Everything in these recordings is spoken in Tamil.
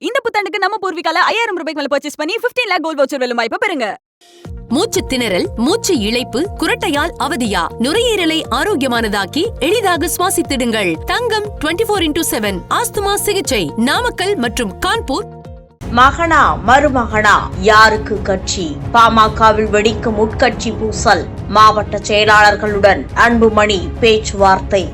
இந்த புத்தாண்டுக்கு நம்ம பூர்விகால ஐயாயிரம் ரூபாய்க்கு மேல பர்ச்சேஸ் பண்ணி 15 லேக் கோல்ட் வவுச்சர் வெல்லும் வாய்ப்பை பெறுங்க. மூச்சு திணறல் மூச்சு இழைப்பு குரட்டையால் அவதியா? நுரையீரலை ஆரோக்கியமானதாக்கி எளிதாக சுவாசித்திடுங்கள். Thangam 24 four into seven asthma சிகிச்சை நாமக்கல் மற்றும் கான்பூர். மகனா மருமகனா யாருக்கு கட்சி? பாமகவில் வெடிக்கும் உட்கட்சி பூசல் மாவட்ட செயலாளர்களுடன் அன்புமணி பேச்சுவார்த்தை.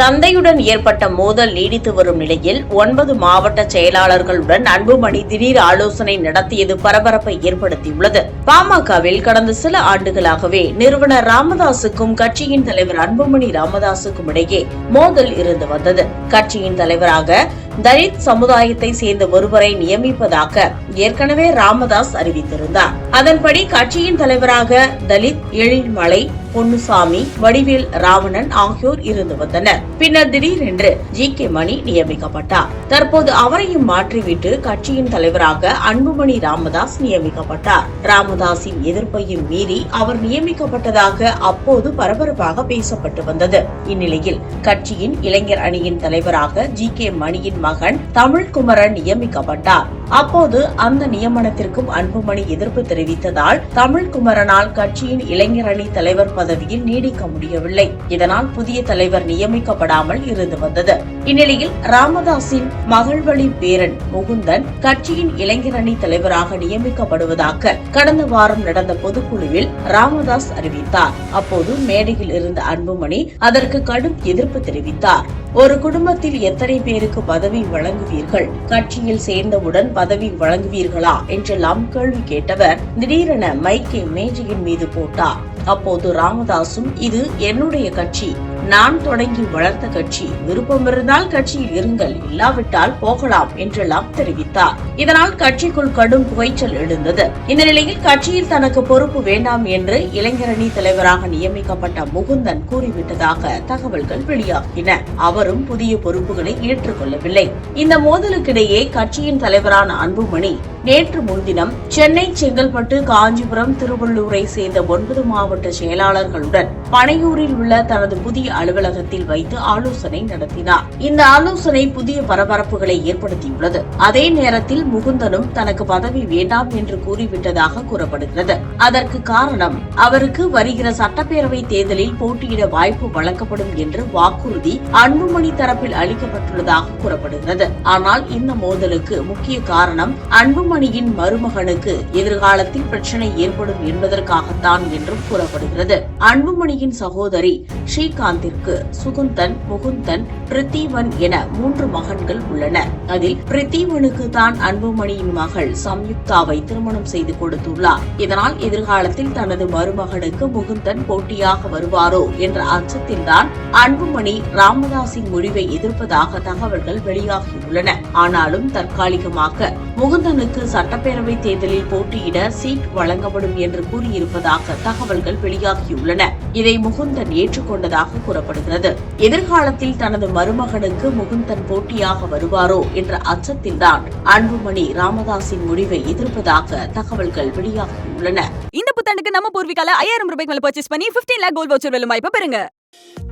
தந்தையுடன் ஏற்பட்ட மோதல் நீடித்து வரும் நிலையில் ஒன்பது மாவட்ட செயலாளர்களுடன் அன்புமணி திடீர் ஆலோசனை நடத்தியது பரபரப்பை ஏற்படுத்தியுள்ளது. பாமகவில் கடந்த சில ஆண்டுகளாகவே நிறுவனர் ராமதாசுக்கும் கட்சியின் தலைவர் அன்புமணி ராமதாசுக்கும் இடையே மோதல் இருந்து வந்தது. கட்சியின் தலைவராக தலித் சமுதாயத்தை சேர்ந்த ஒருவரை நியமிப்பதாக ஏற்கனவே ராமதாஸ் அறிவித்திருந்தார். அதன்படி கட்சியின் தலைவராக தலித் எழில்மலை பொன்னுசாமி வடிவேல் ராவணன் ஆகியோர் இருந்து வந்தனர். பின்னர் திடீரென்று ஜி. கே. மணி நியமிக்கப்பட்டார். தற்போது அவரையும் மாற்றிவிட்டு கட்சியின் தலைவராக அன்புமணி ராமதாஸ் நியமிக்கப்பட்டார். ராமதாஸின் எதிர்ப்பையும் மீறி அவர் நியமிக்கப்பட்டதாக அப்போது பரபரப்பாக பேசப்பட்டு வந்தது. இந்நிலையில் கட்சியின் இளைஞர் அணியின் தலைவராக ஜி. கே. மணியின் மகன் தமிழ்குமரன் நியமிக்கப்பட்டார். அப்போது அந்த நியமனத்திற்கும் அன்புமணி எதிர்ப்பு தெரிவித்ததால் தமிழ்குமரனால் கட்சியின் இளைஞர் அணி தலைவர் பதவியில் நீடிக்க முடியவில்லை. இதனால் புதிய தலைவர் நியமிக்கப்படாமல் இருந்து வந்தது. இந்நிலையில் ராமதாஸின் மகள்வழி பேரன் முகுந்தன் கட்சியின் இளைஞர் அணி தலைவராக நியமிக்கப்படுவதாக கடந்த வாரம் நடந்த பொதுக்குழுவில் ராமதாஸ் அறிவித்தார். அப்போது மேடையில் இருந்த அன்புமணி அதற்கு கடும் எதிர்ப்பு தெரிவித்தார். ஒரு குடும்பத்தில் எத்தனை பேருக்கு பதவி வழங்குவீர்கள்? கட்சியில் சேர்ந்தவுடன் பதவி வழங்குவீர்களா? என்றெல்லாம் கேள்வி கேட்டவர் திடீரென மைக்கை மேஜையின் மீது போட்டார். அப்போது ராமதாசும் இது என்னுடைய கட்சி. நான் தொடங்கி வளர்த்த கட்சி விருப்பம் இருந்தால் கட்சியில் இருங்கள் இல்லாவிட்டால் போகலாம் என்றெல்லாம் தெரிவித்தார். இதனால் கட்சிக்குள் கடும் புகைச்சல் எழுந்தது. இந்த நிலையில் கட்சியில் தனக்கு பொறுப்பு வேண்டாம் என்று இளைஞரணி தலைவராக நியமிக்கப்பட்ட முகுந்தன் கூறிவிட்டதாக தகவல்கள் வெளியாகின. அவரும் புதிய பொறுப்புகளை ஏற்றுக்கொள்ளவில்லை. இந்த மோதலுக்கிடையே கட்சியின் தலைவரான அன்புமணி நேற்று முன்தினம் சென்னை செங்கல்பட்டு காஞ்சிபுரம் திருவள்ளூரை சேர்ந்த ஒன்பது மாவட்ட செயலாளர்களுடன் பனையூரில் உள்ள தனது புதிய அலுவலகத்தில் வைத்து ஆலோசனை நடத்தினார். இந்த ஆலோசனை புதிய பரபரப்புகளை ஏற்படுத்தியுள்ளது. அதே நேரத்தில் முகுந்தனும் தனக்கு பதவி வேண்டாம் என்று கூறிவிட்டதாக கூறப்படுகிறது. அதற்கு காரணம் அவருக்கு வருகிற சட்டப்பேரவை தேர்தலில் போட்டியிட வாய்ப்பு வழங்கப்படும் என்று வாக்குறுதி அன்புமணி தரப்பில் அளிக்கப்பட்டுள்ளதாக கூறப்படுகிறது. ஆனால் இந்த மோதலுக்கு முக்கிய காரணம் அன்புமணியின் மருமகனுக்கு எதிர்காலத்தில் பிரச்சனை ஏற்படும் என்பதற்காகத்தான் என்றும் கூறப்படுகிறது. அன்புமணியின் சகோதரி ஸ்ரீகாந்த் குடும்பத்திற்கு சுகுந்தன் முகுந்தன் பிரித்திவன் என மூன்று மகன்கள் உள்ளனர் அதில் பிரித்திவனுக்கு தான் அன்புமணியின் மகள் சம்யுக்தாவை திருமணம் செய்து கொடுத்துள்ளார். இதனால் எதிர்காலத்தில் தனது மருமகனுக்கு முகுந்தன் போட்டியாக வருவாரோ என்ற அச்சத்தில்தான் அன்புமணி ராமதாஸின் முடிவை எதிர்ப்பதாக தகவல்கள் வெளியாகியுள்ளன. ஆனாலும் தற்காலிகமாக முகுந்தனுக்கு சட்டப்பேரவை தேர்தலில் போட்டியிட சீட் வழங்கப்படும் என்று கூறியிருப்பதாக தகவல்கள் வெளியாகியுள்ளன. இதை முகுந்தன் ஏற்றுக்கொண்டதாக கூறப்படுகிறது. எதிர்காலத்தில் தனது மருமகனுக்கு முகுந்தன் போட்டியாக வருவாரோ என்ற அச்சத்தில்தான் அன்புமணி ராமதாஸின் முடிவை எதிர்ப்பதாக தகவல்கள் வெளியாகியுள்ளன. இந்த புத்தாண்டுக்கு நம்ம பூர்விகால ஐயாயிரம் ரூபாய்க்கு மேல பர்ச்சேஸ் பண்ணி 15 லேக் கோல்ட் வவுச்சர் வெல்லும் வாய்ப்பை பெறுங்க.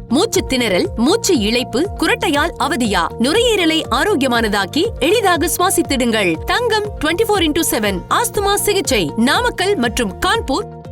மூச்சு திணறல் மூச்சு இழைப்பு குரட்டையால் அவதியா? நுரையீரலை ஆரோக்கியமானதாக்கி எளிதாக சுவாசித்திடுங்கள். Thangam 24 four into seven asthma சிகிச்சை. நாமக்கல் மற்றும் கான்பூர்